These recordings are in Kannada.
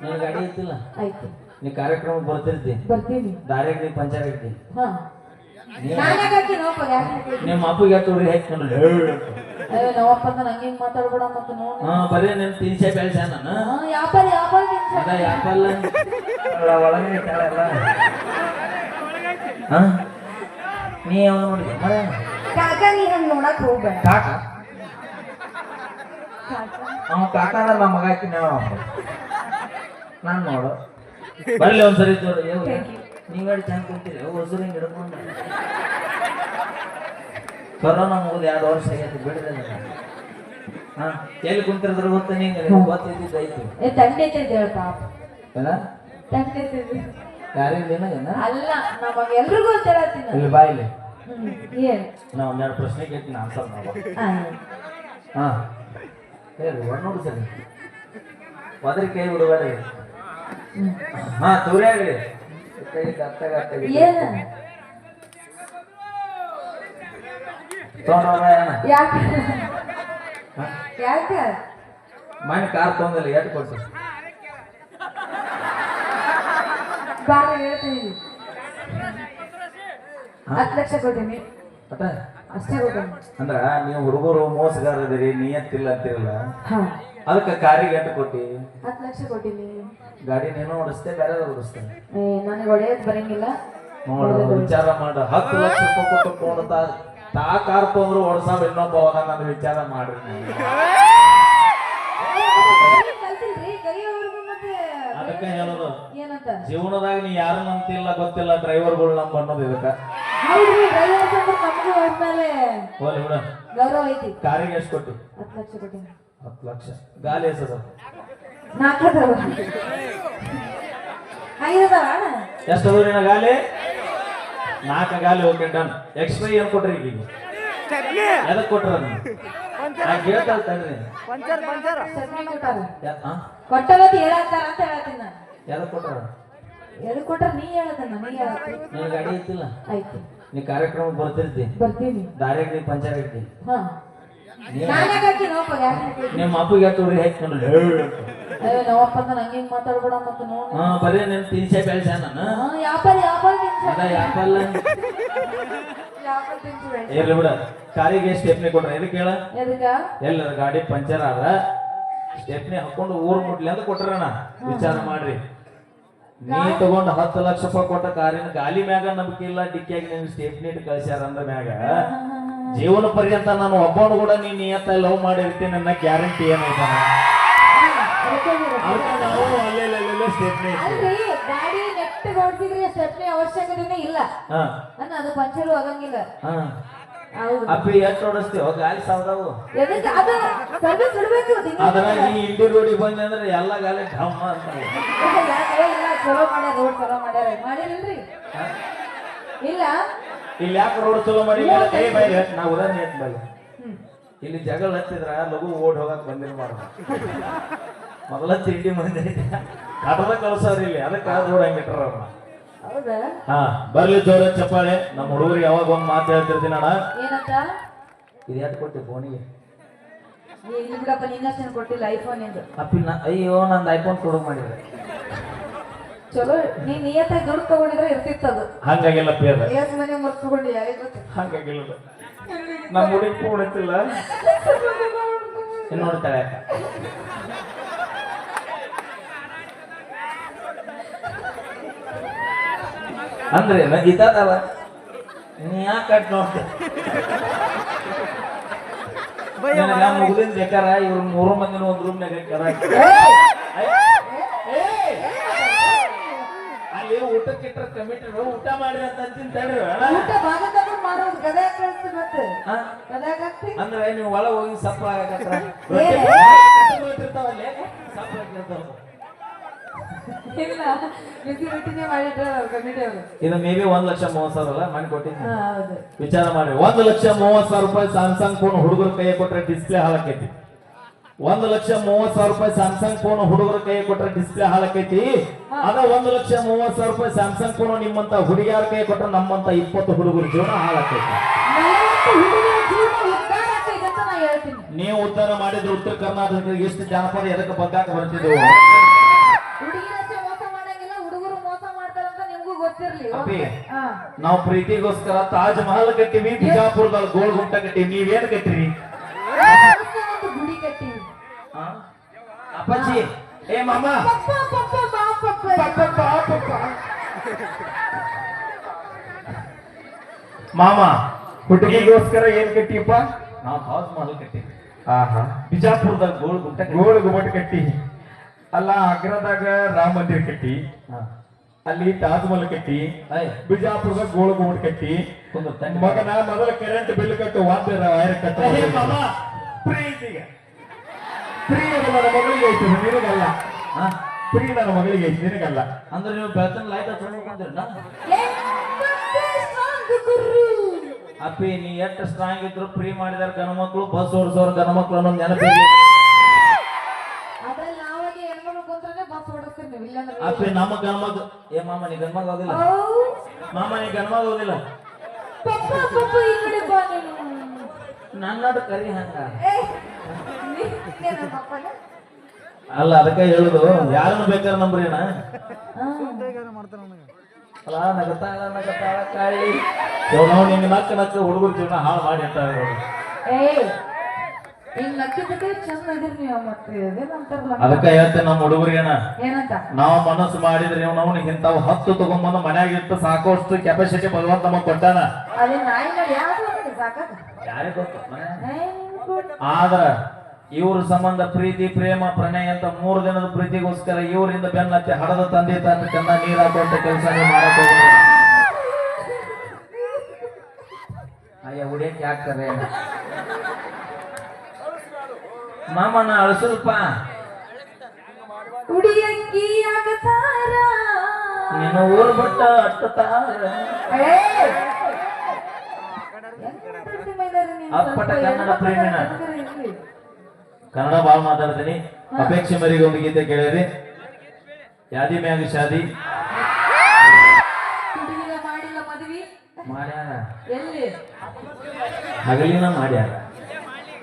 ನಿನ್ನ ಗಾಡಿ ಐತಿಲ್ಲ. ಆಯ್ತು. ನೀ ಕಾರ್ಯಕ್ರಮ ಬರ್ತಿರ್ತಿ. ಬರ್ತೀನಿ. ದಾರ್ಯಾಗ ನೀ ಪಂಚರ್ ಐತಿ ಹಾ. ನಿಮ್ಮ ಅಪ್ಪಗೆ ತೊಡ್ರಿ ಹುಡುಗಿ ಅಯ್ಯೋ ನಂಗೆ ಮಾತಾಡ್ಬೇಡ ಮತ್ತೆ ನೋಡು. ಹಾ ಬರೀ ನಿನ್ ತಿನ್ಸೆ ಬೆಳ್ಸ ನಾನು. ಹಾ ಯಾಪಲ್ ಯಾಪಲ್ ತಿನ್ಸ. ಅದ ಒಳಗೆ. ಹಾ? ನೀ ಯಾವ ನೋಡಿ ಮರ. ಕಾಕ ನೀ ಹಂಗ್ ನೋಡಕ್ ಹೋಗ್ಬೇಡ. ಕಾಕ? ಕಾಕ? ಅವ ಕಾಕ ಅಂದ್ರೆ ನಮ್ಮ ಮಗ ಹಾಕಿ ನಾವು ನಾನು ನೋಡು ಬರ್ಲಿ ಒಂದ್ಸರಿ ತೋರಿ ಚೆನ್ನಾಗಿ ಚಂದ ಕೂತೀರಿ ಹೊಸರು ಹಿಂಗೆ ಹಿಡ್ಕೊಂಡು ಕೊರೋನಾ ಮುಗಿದು ಎರಡು ವರ್ಷ ಆಗೈತಿ ಬಿಡ್ರಿ ಅದನ್ನ. ಹಾ ಎಲ್ಲಿ ಕುಂತಿರಿದ್ರ ಗೊತ್ತ ನಿಂಗೆ? ಐತಿ. ಪಾಪ. ಅಲ್ಲ ಯಾರಿಗೆ ನಿನಗೇನ ಅಲ್ಲ ನಮಗೆ ಎಲ್ರಿಗೂ ಅಂತ ಹೇಳತ್ತೀನಿ ಇಲ್ಲಿ ಬಾ ಇಲ್ಲಿ. ಹ್ಮ್ ಏನ್ ನಾ ಒಂದೆರಡು ಪ್ರಶ್ನೆ ಕೇಳ್ತೀನಿ ಆನ್ಸರ್ ನಾವು ಹಾ. ಹೇಳಿ ಒಡ್ ನೋಡಿ ಸರಿ. ಒದರಿ ಕೈ ಬಿಡಬೇಡಿ ಹ್ಮ್. ಹಾ ಗತ್ತ ಗತ್ತ ಏನ? ಯಾಕ? ಯಾಕ? ಮನೆ ಕಾರ್ ತೊಗೊಂಡಿಲ್ಲ ಹೇಳ್ತೀನಿ. ಹತ್ತು ಲಕ್ಷ ಕೊಡ್ತೀನಿ. ಅಟ ಅಷ್ಟೇ ಅಂದ್ರ ನೀವು ಹುಡುಗರು ಮೋಸಗಾರದಿರಿ ನಿಯತ್ತಿಲ್ಲ ಅಂತಿರಲ್ಲ? ಅದಕ್ಕೆ ಕಾರಿಗೆ ಎಂಟು ಕೊಟ್ಟಿ? ಹತ್ತು ಲಕ್ಷ ಕೊಟ್ಟಿನಿ. ಗಾಡಿ ನೀನು ಓಡಿಸ್ತೆ ಬೇರೆ ಓಡಿಸ್ತೆ ಏ ನನಗೆ ಒಡೆಯೋದು ಬರಂಗಿಲ್ಲ. ನೋಡು ವಿಚಾರ ಮಾಡು. ಹತ್ತು ಲಕ್ಷ ರೂಪಾಯಿ ಕೊಟ್ಟು ತೊಗೊಂಡ ತಾ ಕಾರ್ ತೊಂದ್ರು ಓಡಿಸಾವ ಇನ್ನೊಬ್ಬ ಅವ ನಾನು ವಿಚಾರ ಮಾಡ್ರಿ ಅದಕ್ಕೆ ಹೇಳೋದು ಜೀವನದಾಗ ನೀ ಯಾರು ನಂಬಿಲ್ಲ ಗೊತ್ತಿಲ್ಲ ಡ್ರೈವರ್ಗಳು ನಂಬ ಅನ್ನೋದು ಇದಕ್ಕ. ಹೌದ್ರಿ ಡ್ರೈವರ್ಸ್ ಅಂದ್ರೆ ನಮಗೂ ಮೇಲೆ ಹೋಲಿ ಬಿಡ. ಗೌರವ ಐತಿ. ಕಾರಿಗೆ ಎಷ್ಟು ಕೊಟ್ಟು? ಹತ್ತು ಲಕ್ಷ ಹತ್ತು ಲಕ್ಷ. ಗಾಲಿ ಎಸದ ಐದದವ ಅಣ್ಣ. ಎಷ್ಟು ಅದ ನಿನ್ನ ಗಾಲಿ? ನಾಲ್ಕ ಗಾಲಿ ಓಕೆ ಡನ್ ಎಕ್ಸ್ಟ್ರಾ ಏನ್ ಕೊಟ್ರಿ ಈಗ ಎದಕ್ ಕೊಟ್ರ ನಾನು ಕೇಳ್ತಾಳ ತಡ್ರಿ? ಕೊಟ್ಟವತ್ತು ಹೇಳತ್ತಾರ ಅಂತ ಹೇಳ್ತೀನಿ ನಾನು. ಎದಕ್ ಕೊಟ್ರ ನೀ ಗಾಡಿ ಐತಿಲ್ಲ ಆಯ್ತು. ಕಾರ್ಯಕ್ರಮ ಬರ್ತಿರ್ತಿ ಬರ್ತೀನಿ. ದಾರ್ಯಾಗ ನೀ ಪಂಚರ್ ಐತಿ ಹಾ. ನಿಮ್ಮ ಅಪ್ಪಗೆ ಅಯ್ಯೋ ನಾವಪ್ಪ ಅಂತ ನಂಗೆ ಹಿಂಗ್ ಮಾತಾಡ್ಬೇಡ ಮತ್ತೆ ನೋಡು. ಹಾ ಬರೀ ನಿನ್ ತಿನ್ಸೆ ಬೆಳ್ಸ ನಾನು. ಹಾ ಯಾಪಲ್ ಯಾಪಲ್ ತಿನ್ಸ. ಅದ ಯಾಪಲ್ಲ ಯಾಪಲ್ ತಿನ್ಸು ಬೇಡ ಇರ್ಲಿ ಬಿಡ ಕಾರಿಗೆ ಸ್ಟೆಪ್ನಿ ಕೊಟ್ರ ಇದಕ್ಕೆ ಹೇಳ? ಎದಕ್ಕ? ಎಲ್ಲರ ಗಾಡಿ ಪಂಚರ್ ಆದ್ರ ಸ್ಟೆಪ್ನಿ ಹಾಕೊಂಡು ಊರ್ ಮುಟ್ಲಿ ಅಂತ ಕೊಟ್ರಣ ವಿಚಾರ ಮಾಡ್ರಿ. ನೀ ತಗೊಂಡ್ ಹತ್ತು ಲಕ್ಷ ರೂಪಾಯಿ ಕೊಟ್ಟ ಕಾರಿನ ಗಾಲಿ ಮ್ಯಾಗ ನಂಬಿಕೆ ಇಲ್ಲ ಡಿಕ್ಕಿಯಾಗಿ ನಿನ್ ಸ್ಟೆಪ್ನಿ ಕಳ್ಸ್ಯಾರ ಅಂದ್ರ ಮ್ಯಾಗ. ಜೀವನ ಪರ್ಯಂತ ನಾನು ಒಬ್ಬನು ಕೂಡ ನೀ ನಿಯತ್ತ ಲವ್ ಮಾಡಿರ್ತೀನಿ ನನ್ನ ಗ್ಯಾರಂಟಿ ಏನೈತ ನಾವು ಅಲ್ಲೇ ಅಲ್ಲೇ ಸ್ಟೆಪ್ನಿ ಅಲ್ರಿ ಗಾಡಿ ನೆಟ್ ಓಡಿಸಿದ್ರೆ ಸ್ಟೆಪ್ನಿ ಅವಶ್ಯಕತೆನೇ ಇಲ್ಲ. ಹಾ. ಅನ್ನ ಅದು ಪಂಚರು ಆಗಂಗಿಲ್ಲ. ಹಾ. ಹೌದು. ಅಪ್ಪಿ ಎಷ್ಟು ಓಡಿಸ್ತೀವ ಗಾಲಿ ಸಾವ್ದಾವು. ಅದ್ರ ನೀ ಇಂಡಿ ರೋಡಿಗೆ ಬಂದೆ ಅಂದ್ರೆ ಎಲ್ಲ ಗಾಲಿ ಢಮ್ಮ ಅಂತ ಚಲೋ ಮಾಡ್ಯಾರ ರೋಡ್ ಚಲೋ ಮಾಡ್ಯಾರ. ಮಾಡಿರಲ್ರಿ ಇಲ್ಲ? ಇಲ್ಲಿ ಯಾಕೆ ರೋಡ್ ಚಲೋ ಮಾಡಿಲ್ಲ? ಏ ನಾ ಉದಾಹರಣೆ ಇಲ್ಲಿ ಜಗಳ ಹತ್ತಿದ್ರ ಲಘು ಓಡ್ ಹೋಗಕ್ ಬಂದಿರ್ಬಾರ್ದು ಮೊದಲ ತಿಂಡಿ ಮಂದಿ. ಕಟದ ಕಳ್ಸಾರ ಇಲ್ಲಿ. ಅದಕ್ಕೆ ರೋಡ್ ಹಂಗಿಟ್ರ ಹೌದಾ? ಹಾ ಬರ್ಲಿ ಜೋರ ಚಪ್ಪಾಳೆ. ನಮ್ಮ ಹುಡುಗರು ಯಾವಾಗ ಒಂದ್ ಮಾತು ಹೇಳ್ತಿರ್ತೀನಿ ಅಣ್ಣ. ಏನಂತ? ಇದು ಯಾಕೆ ಕೊಟ್ಟೆ ಫೋನಿಗೆ? ಇಲ್ಲಿ ಬಿಡಪ್ಪ ಕೊಟ್ಟಿಲ್ಲ ಐಫೋನ್ ಎಂದು ಅಯ್ಯೋ ನಂದು ಐಫೋನ್ ಕೊಡೋಕ್ ಮಾಡಿದ್ರೆ ಚಲೋ ನೀ ನಿಯತ್ತಾಗಿ ದುಡ್ಡು ತಗೊಂಡಿದ್ರೆ ಇರ್ತಿತ್ತು ಅದು. ಹಂಗಾಗಿಲ್ಲ ಪೇದ ಎಸ್ ಮನೆ ಮರ್ತು ತಗೊಂಡು ಯಾರಿಗೆ ಗೊತ್ತು? ಹಂಗಾಗಿಲ್ಲ ನಮ್ಮ ಹುಡುಗಿ ಇನ್ನು ನೋಡ್ತಾಳೆ ಅಕ್ಕ ಅಂದ್ರೆ ಇದಲ್ಲ ನೀ ಯಾಕೆ ಕಟ್ ನೋಡ್ತಿ ಮುಗಿದಿನ ಬೇಕಾರ ಇವ್ರ ಮೂರು ಮಂದಿನ ಒಂದ್ ರೂಮ್ನಾಗ ಇಟ್ಟಾರ. ಏಯ್! ಅಲ್ಲಿ ಊಟಕ್ಕೆ ಇಟ್ಟರೆ ಕಮಿಟಿ ಊಟ ಮಾಡ್ರಿ ಅಂತ ಅಂತೀನಿ ತಡ್ರಿ ಅಣ್ಣ. ಊಟ ಭಾಗ ತಗೊಂಡು ಮಾಡೋದು ಗದೆ ಕಳಿಸ್ತು ಮತ್ತೆ. ಹಾ? ಗದೆ ಅಂದ್ರೆ ನೀವು ಒಳಗೆ ಹೋಗಿ ಸಪ್ಪ ಆಗಕತ್ರ ಏನ್? ಇರ್ತಾವಲ್ಲೇ ಸಪ್ಪ ಆಗಿರ್ತಾವ ಇಲ್ಲ ಬಿಸಿ ರೊಟ್ಟಿನೇ ಮಾಡಿಟ್ರೆ ಅವ್ರು ಕಮಿಟಿ ಅವರು. ಇದು ಮೇ ಬಿ ಒಂದ್ ಲಕ್ಷ ಮೂವತ್ ಸಾವಿರ ಅಲ್ಲ ಮನೆ ಕೊಟ್ಟಿದ್ದೀನಿ ಹೌದು. ವಿಚಾರ ಮಾಡಿ ಒಂದ್ ಲಕ್ಷ ಮೂವತ್ ಸಾವಿರ ರೂಪಾಯಿ ಸ್ಯಾಮ್ಸಂಗ್ ಫೋನ್ ಹುಡುಗರ ಕೈ ಕೊಟ್ರೆ ಡಿಸ್ಪ್ಲೇ ಹಾಳಾಕೈತಿ. ಒಂದ್ ಲಕ್ಷ ಮೂವತ್ ಸಾವಿರ ರೂಪಾಯಿ ಸ್ಯಾಮ್ಸಂಗ್ ಫೋನ್ ಹುಡುಗರ ಕೈ ಕೊಟ್ರೆ ಡಿಸ್ಪ್ಲೇ ಹಾಳಾಕೈತಿ ಅದ ಒಂದ್ ಲಕ್ಷ ಮೂವತ್ ಸಾವಿರ ರೂಪಾಯಿ ಸ್ಯಾಮ್ಸಂಗ್ ಫೋನ್ ನಿಮ್ಮಂತ ಹುಡುಗಿಯರ ಕೈ ಕೊಟ್ರೆ ನಮ್ಮಂತ ಇಪ್ಪತ್ತು ಹುಡುಗರ ಜೀವನ ಹಾಳಾಕೈತಿ ನೀವು ಉದ್ಧಾರ ಮಾಡಿದ್ರೆ ಉತ್ತರ ಕರ್ನಾಟಕ ಎಷ್ಟು ಜನಪದ ಎದಕ್ಕೆ ಬಗ್ಗಾಕ ಬರ್ತಿದ್ರು ನಾವು ಪ್ರೀತಿಗೋಸ್ಕರ ತಾಜ್ ಮಹಲ್ ಕಟ್ಟಿವಿ ಬಿಜಾಪುರದಲ್ಲಿ ಗೋಲ್ ಗುಂಟ ಕಟ್ಟಿವಿ. ನೀವೇನ್ ಕಟ್ಟಿರಿ? ಅಪ್ಪಾಜಿ. ಏ ಮಾಮ. ಪಪ್ಪ ಪಪ್ಪ ಬಾ ಪಪ್ಪ. ಪಪ್ಪ, ಪಾ, ಪಪ್ಪ. ಮಾಮ ಹುಡುಗಿಗೋಸ್ಕರ ಏನ್ ಕಟ್ಟಿಯಪ್ಪ? ನಾವು ತಾಜ್ ಮಾಡಲ್ ಕಟ್ಟಿ ಆಹಾ. ಬಿಜಾಪುರದಾಗ ಗೋಳ್ ಗುಂಟ ಕಟ್ಟಿವಿ. ಗುಮ್ಮಟ ಕಟ್ಟಿ. ಅಲ್ಲ ಆಗ್ರಾದಾಗ ರಾಮ ಮಂದಿರ ಕಟ್ಟಿ. ಅಲ್ಲಿ ತಾಜ್ ಮಹಲ್ ಕಟ್ಟಿ. ಬಿಜಾಪುರದ ಬಿಜಾಪುರದಾಗ ಗೋಳ ಗುಮ್ಮಟ್ ಕಟ್ಟಿ. ಮಗನ ಮೊದಲ ಕರೆಂಟ್ ಬಿಲ್ ಕಟ್ಟು ವಾದ್ಯ ವೈರ್ ಕಟ್ಟ. ಪ್ರೀತಿಗೆ. ಫ್ರೀ ಅದು ನನ್ನ ಮಗಳಿಗೆ ಐತೆ ನಿನಗಲ್ಲ. ಹಾ? ಫ್ರೀ ನನ್ನ ಮಗಳಿಗೆ ಐತೆ ನಿನಗಲ್ಲ. ಅಂದ್ರೆ ನೀವು ಬೆಳತನ ಲೈಟ್ ಹಚ್ಕೊಂಡು ಏ, ಮತ್ತೆ ಸ್ಟ್ರಾಂಗ್ ಗುರು ಅಪ್ಪಿ ನೀ ಎಷ್ಟು ಸ್ಟ್ರಾಂಗ್ ಇದ್ರು ಫ್ರೀ ಮಾಡಿದಾರ ಗಣಮಕ್ಳು ಬಸ್ ಓಡಿಸೋರು ಅನ್ನೋದು ಬಸ್ ಓಡಿಸ್ತೀರಿ ನೀವು ಇಲ್ಲಾಂದ್ರೆ ಅಪ್ಪಿ ನಮ್ಮ ಗಣಮಗ ಏ ಮಾಮ ನೀ ಗಣಮಗ ಹೋಗಿಲ್ಲ ಮಾಮ ನೀ ಗಣಮಗ ಹೋಗಿಲ್ಲ ನನ್ನದು ಕರಿ ಹಂಗ. ನನ್ನ? ಅಲ್ಲ ಅದಕ್ಕೆ ಹೇಳುದು ಯಾರನ್ನು ಬೇಕಾದ್ರೆ ನಂಬ್ರಿ ಅಣ್ಣ. ಹಾ. ಅಲ್ಲ ನಗತಾಳ ನಗತಾಳ ಕಾಳಿ. ಇವ್ ನಾವು ನಿಂಗೆ ನಕ್ಕ ನಕ್ಕ ಹುಡುಗರು ಜೀವನ ಹಾಳು ಮಾಡಿ ಅಂತ ಅದಕ್ಕೆ ಹೇಳ್ತೇನೆ ನಮ್ಮ ಹುಡುಗರಿಗೆ ಅಣ್ಣ. ಏನಂತ? ನಾವು ಮನಸ್ಸು ಮಾಡಿದ್ರೆ ನೀವು ನಾವು ಇಂಥವು ಹತ್ತು ತಗೊಂಡ್ಬಂದು ಮನ್ಯಾಗ ಇಟ್ಟು ಸಾಕಷ್ಟು ಕೆಪಾಸಿಟಿ ಭಗವಂತ ನಮಗ್ ಕೊಟ್ಟಾನ. ಅದೇ ನಾಯಿ ನೋಡಿ ಯಾವ್ದು ಸಾಕಾಗ ಯಾರಿಗೆ ಗೊತ್ತು? ಆದ್ರ ಇವ್ರ ಸಂಬಂಧ ಪ್ರೀತಿ ಪ್ರೇಮ ಪ್ರಣಯ ಅಂತ ಮೂರು ದಿನದ ಪ್ರೀತಿಗೋಸ್ಕರ ಇವರಿಂದ ಬೆನ್ನತ್ತಿ ಹಡದ ತಂದೆ ತಾನೆ ಚೆನ್ನ ನೀರು ಹಾಕುವಂತ ಕೆಲಸ ಮಾಡಕ್. ಅಯ್ಯ ಹುಡಿಯಕ್ಕೆ ಯಾಕರೆ ಮಾಮನ ಅಳಸಲ್ಪ ಹುಡಿಯಕ್ಕಿ ಆಗತಾರ ನಿನ್ನ ಊರ್ ಬಿಟ್ಟ ಅಟ್ಟತಾರ? ಅಪ್ಪಟ ಕನ್ನಡ ಪ್ರೇಮಿನ. ಕನ್ನಡ ಬಾಳ್ ಮಾತಾಡ್ತೀನಿ. ಅಪೇಕ್ಷೆ ಮರಿಗೆ ಒಂದು ಗೀತೆ ಕೇಳಿರಿ. ಯಾದಿ ಮ್ಯಾಗ ಶಾದಿ. ಮಾಡ್ಯಾರ. ಹಗಲಿನ ಮಾಡ್ಯಾರ.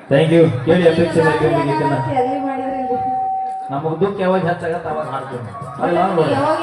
ಥ್ಯಾಂಕ್ ಯು ಕೇಳಿ ಅಪೇಕ್ಷೆ ಮರಿಗೆ ಒಂದು ಗೀತೆನ. ನಮಗ್ ದುಃಖ ಯಾವಾಗ ಹೆಚ್ಚಾಗತ್ತ ಅವಾಗ. ಯಾವಾಗ